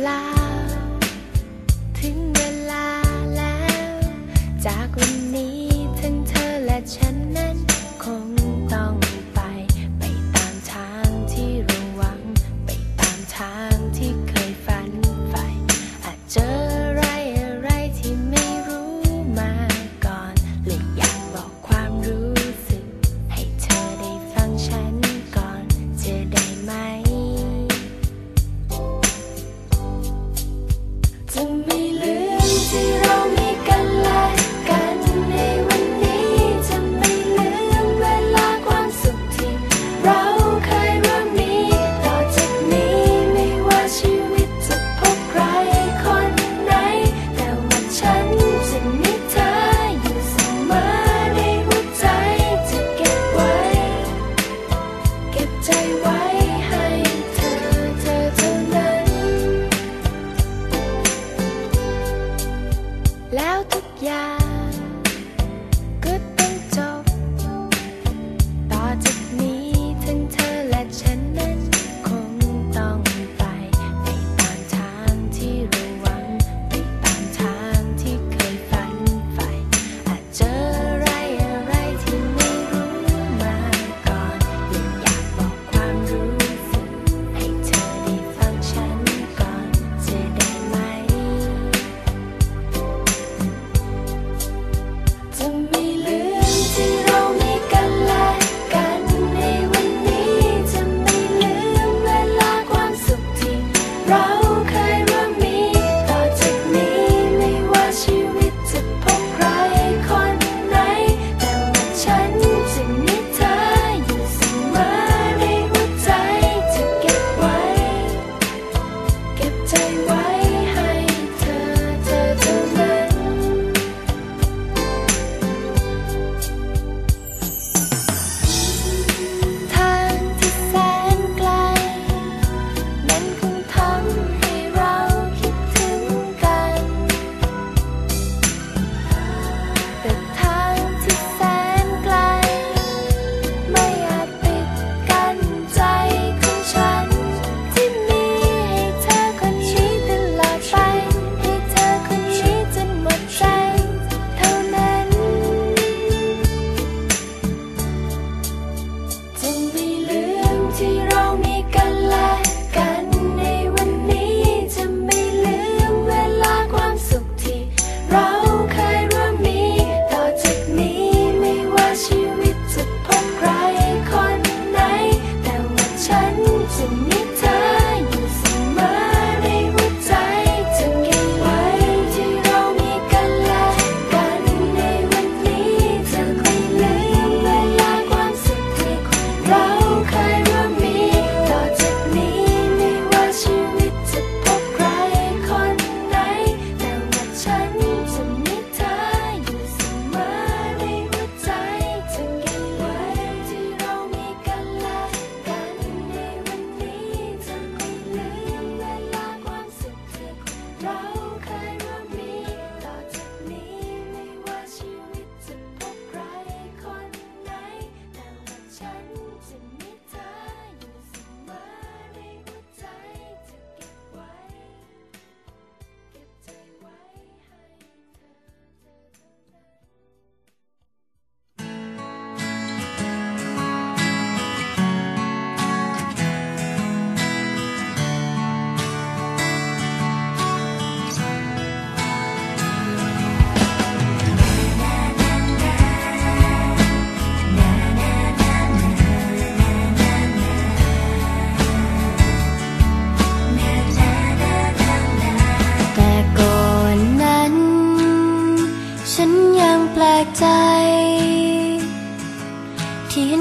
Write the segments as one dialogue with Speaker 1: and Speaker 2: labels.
Speaker 1: black เราเคย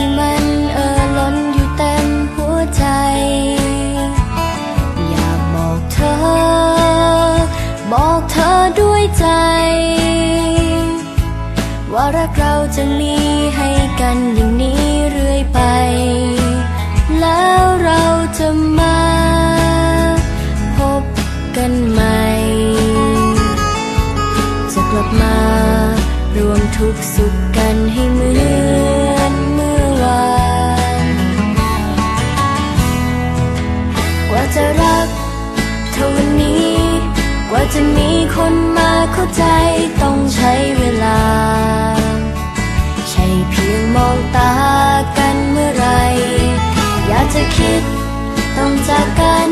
Speaker 2: ที่มันเอ่อล้นอยู่เต็มหัวใจ อยากบอกเธอ บอกเธอด้วยใจ ว่ารักเราจะมีให้กันอย่างนี้เรื่อยไป แล้วเราจะมาพบกันใหม่ จะกลับมารวมทุกสุข คนมาเข้าใจต้องใช้เวลา ใช่เพียงมองตากันเมื่อไร อยากจะคิดต้องจากกัน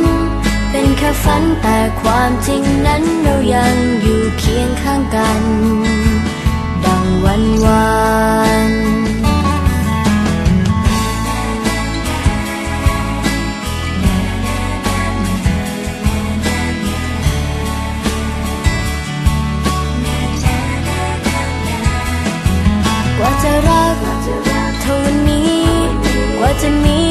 Speaker 2: เป็นแค่ฝันแต่ความจริงนั้นเรา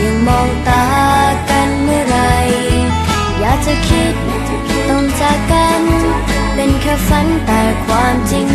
Speaker 2: ยงมองตากันเมื่อไร อยากจะคิดต้องจากกัน เป็นแค่ฝันแต่ความจริง